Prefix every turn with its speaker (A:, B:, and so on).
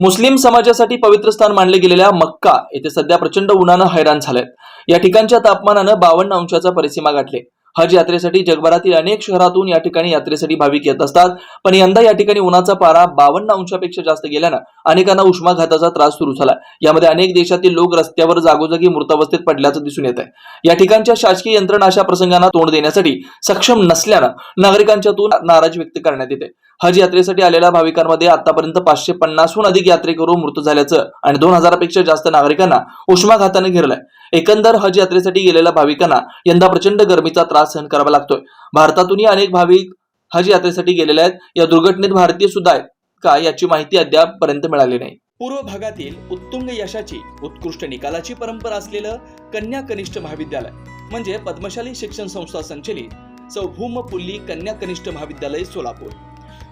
A: मुस्लिम समाजासाठी पवित्र स्थान मानले गेलेल्या मक्का येथे सध्या प्रचंड उन्हानं हैराण झालंय. या ठिकाणच्या तापमानानं बावन्न अंशाचा परिसीमा गाठले. हज यात्रेसाठी जगभरातील अनेक शहरातून या ठिकाणी यात्रेसाठी भाविक येत असतात. पण यंदा या ठिकाणी उन्हाचा पारा बावन्न अंशापेक्षा जास्त गेल्यानं अनेकांना उष्माघाताचा त्रास सुरू झाला. यामध्ये अनेक देशातील लोक रस्त्यावर जागोजागी मृतावस्थेत पडल्याचं दिसून येत आहे या ठिकाणच्या शासकीय यंत्रणा अशा प्रसंगांना तोंड देण्यासाठी सक्षम नसल्यानं नागरिकांच्यातून नाराजी व्यक्त करण्यात येते. हज यात्रेसाठी आलेल्या भाविकांमध्ये आतापर्यंत पाचशे पन्नासहून अधिक यात्रेकरू मृत झाल्याचं आणि दोन हजारापेक्षा जास्त नागरिकांना उष्माघाताने घेरलंय. एकंदर हज यात्रेसाठी गेलेल्या भाविकांना यंदा प्रचंड गरमीचा त्रास सहन करावा लागतोय. भारतातूनही अनेक भाविक हज यात्रेसाठी गेलेले आहेत. या दुर्घटनेत भारतीय सुद्धा आहेत का याची माहिती अद्याप पर्यंत मिळाली नाही. पूर्व भागातील उत्तुंग यशाची उत्कृष्ट निकालाची परंपरा असलेलं कन्या कनिष्ठ महाविद्यालय म्हणजे पद्मशाली शिक्षण संस्था संचलित सौभूम पुल्ली कन्या कनिष्ठ महाविद्यालय सोलापूर.